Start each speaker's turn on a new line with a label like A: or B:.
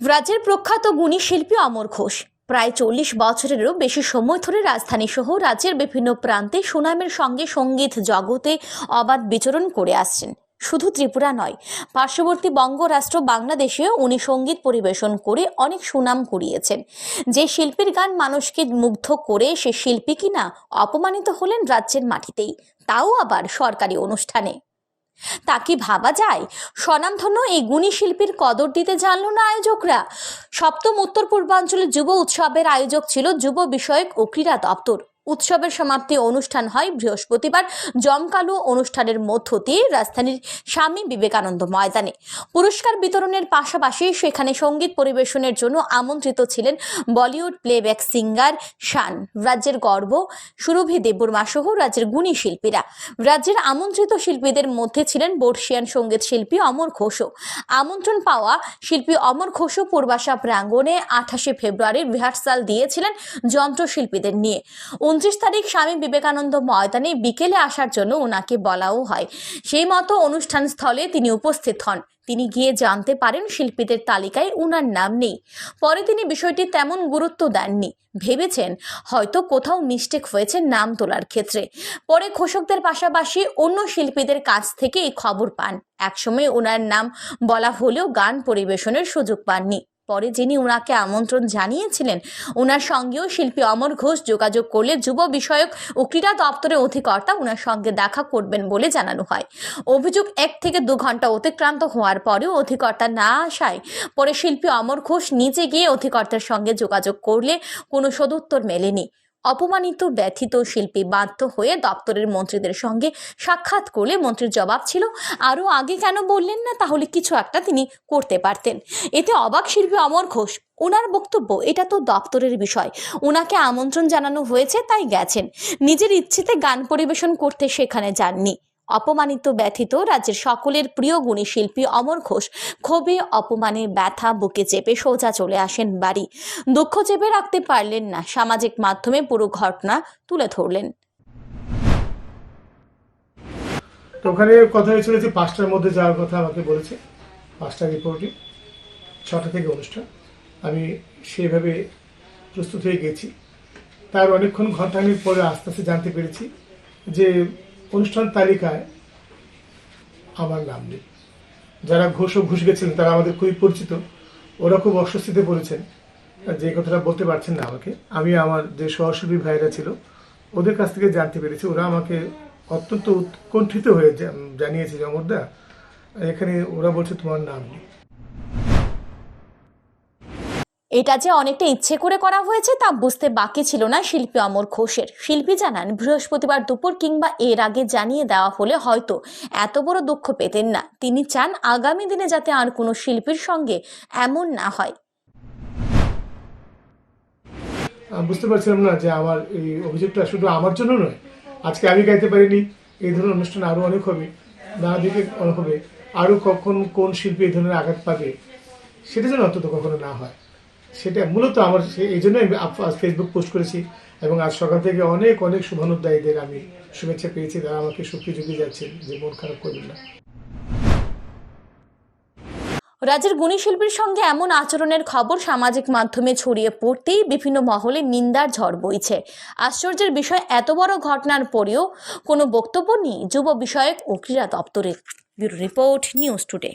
A: রাজ্যের প্রখ্যাত গুণী শিল্পী অমর ঘোষ। প্রায় চল্লিশ বছরেরও বেশি সময় ধরে রাজধানী সহ রাজ্যের বিভিন্ন প্রান্তে সুনামের সঙ্গে সংগীত জগতে অবাধ বিচরণ করে আসছেন। শুধু ত্রিপুরা নয়, পার্শ্ববর্তী বঙ্গরাষ্ট্র, বাংলাদেশেও উনি সংগীত পরিবেশন করে অনেক সুনাম কুড়িয়েছেন। যে শিল্পীর গান মানুষকে মুগ্ধ করে, সে শিল্পী কিনা অপমানিত হলেন রাজ্যের মাটিতেই। তাও আবার সরকারি অনুষ্ঠানে। তা কি ভাবা যায়? স্বনামধন্য এই গুণী শিল্পীর কদর দিতে জানল না আয়োজকরা। সপ্তম উত্তর পূর্বাঞ্চলের যুব উৎসবের আয়োজক ছিল যুব বিষয়ক ও ক্রীড়া দপ্তর। উৎসবের সমাপ্তি অনুষ্ঠান হয় বৃহস্পতিবার। জমকালো অনুষ্ঠানের মধ্য দিয়ে রাজধানীর স্বামী বিবেকানন্দ ময়দানে। পুরস্কার বিতরণের পাশাপাশি সেখানে সংগীত পরিবেশনের জন্য আমন্ত্রিত ছিলেন বলিউড প্লেব্যাক সিঙ্গার শান। রাজ্যের গর্ব, সুরভি দেববর্মা সহ রাজ্যের গুণী শিল্পীরা। রাজ্যের আমন্ত্রিত শিল্পীদের মধ্যে ছিলেন বর্ষিয়ান সংগীত শিল্পী অমর ঘোষও। আমন্ত্রণ পাওয়া শিল্পী অমর ঘোষও পূর্বাশা প্রাঙ্গণে আঠাশে ফেব্রুয়ারি রিহার্সাল দিয়েছিলেন যন্ত্রশিল্পীদের নিয়ে। উনত্রিশ তারিখ স্বামী বিবেকানন্দ ময়দানে বিকেলে আসার জন্য ওনাকে বলাও হয়। সেই মতো অনুষ্ঠান স্থলে তিনি উপস্থিত হন। তিনি গিয়ে জানতে পারেন শিল্পীদের তালিকায় উনার নাম নেই। পরে তিনি বিষয়টি তেমন গুরুত্ব দেননি। ভেবেছেন হয়তো কোথাও মিস্টেক হয়েছে নাম তোলার ক্ষেত্রে। পরে ঘোষকদের পাশাপাশি অন্য শিল্পীদের কাছ থেকে এই খবর পান। একসময় ওনার নাম বলা হলেও গান পরিবেশনের সুযোগ পাননি। পরে যিনি ওনাকে আমন্ত্রণ জানিয়েছিলেন ওনার সঙ্গেও শিল্পী অমর ঘোষ যোগাযোগ করলে যুব বিষয়ক ও ক্রীড়া দপ্তরের অধিকর্তা ওনার সঙ্গে দেখা করবেন বলে জানানো হয়। অভিযোগ এক থেকে দু ঘণ্টা অতিক্রান্ত হওয়ার পরেও অধিকর্তা না আসায় পরে শিল্পী অমর ঘোষ নিজে গিয়ে অধিকর্তার সঙ্গে যোগাযোগ করলে কোনো সদুত্তর মেলেনি। অপমানিত ব্যথিত শিল্পী বাধ্য হয়ে দপ্তরের মন্ত্রীদের সঙ্গে সাক্ষাৎ করলে মন্ত্রীর জবাব ছিল আরও আগে কেন বললেন না? তাহলে কিছু একটা তিনি করতে পারতেন। এতে অবাক শিল্পী অমর ঘোষ, ওনার বক্তব্য, এটা তো দপ্তরের বিষয়। ওনাকে আমন্ত্রণ জানানো হয়েছে, তাই গেছেন। নিজের ইচ্ছেতে গান পরিবেশন করতে সেখানে যাননি। অপমানিত ব্যথিত রাজ্যের সকলের প্রিয় গুণী শিল্পী অমর ঘোষ ক্ষোভে অপমানে ব্যথা, বুকে চেপে সোজা চলে আসেন বাড়ি। দুঃখ চেপে রাখতে পারলেন না, সামাজিক মাধ্যমে পুরো ঘটনা তুলে ধরলেন।
B: ওখানে কথা হয়েছিল যে পাঁচটার মধ্যে যাওয়ার কথা আমাকে বলেছে, পাঁচটা রিপোর্টে ছটা থেকে অনুষ্ঠান। আমি সেভাবে প্রস্তুত হয়ে গেছি। তার অনেকক্ষণ ঘন্টাখানিক পরে আস্তে আস্তে জানতে পেরেছি যে অনুষ্ঠান তালিকায় আমার নাম নেই। যারা ঘোষ ও ঘুষ গেছিলেন, তারা আমাদের খুবই পরিচিত। ওরা খুব অস্বস্তিতে পড়েছেন। যে কথাটা বলতে পারছেন না আমাকে, আমি আমার যে সহশিল্পী ভাইরা ছিল, ওদের কাছ থেকে জানতে পেরেছি। ওরা আমাকে অত্যন্ত উৎকণ্ঠিত হয়ে জানিয়েছে জমরদা এখানে ওরা বলছে তোমার নাম নেই।
A: এটা যে অনেকটা ইচ্ছে করে করা হয়েছে তা বুঝতে বাকি ছিল না শিল্পী অমর ঘোষের। শিল্পী জানান, বৃহস্পতিবার দুপুর কিংবা এর আগে জানিয়ে দেওয়া হলে হয়তো এত বড় দুঃখ পেতেন না। তিনি চান আগামী দিনে যাতে আর কোনো শিল্পীর সঙ্গে এমন না হয়।
B: বুঝতে পারছিলাম না যে আমার এই অভিযোগটা শুধু আমার জন্য নয়, আজকে আমি গাইতে পারিনি, এই ধরনের অনুষ্ঠান আরও অনেক হবে নানা দিকে হবে। আরও কখন কোন শিল্পী এই ধরনের আঘাত পাবে, সেটা যেন অন্তত কখনো না হয়। সেটা মূলত আমার এই জন্যই আমি ফেসবুক পোস্ট করেছি এবং আজ সকাল থেকে অনেক অনেক শুভানুদ্দায়ীদের আমি শুভেচ্ছা পেয়েছি। তারা আমাকে সুখী জুগিয়ে যাচ্ছেন যে মন খারাপ করবেন না।
A: রাজ্যের গুণী শিল্পীর সঙ্গে এমন আচরণের খবর সামাজিক মাধ্যমে ছড়িয়ে পড়তেই বিভিন্ন মহলে নিন্দার ঝড় বইছে। আশ্চর্যের বিষয় এত বড় ঘটনার পরেও কোনো বক্তব্য নেই যুব বিষয়ক ও ক্রীড়া দপ্তরের। Bureau report, news today.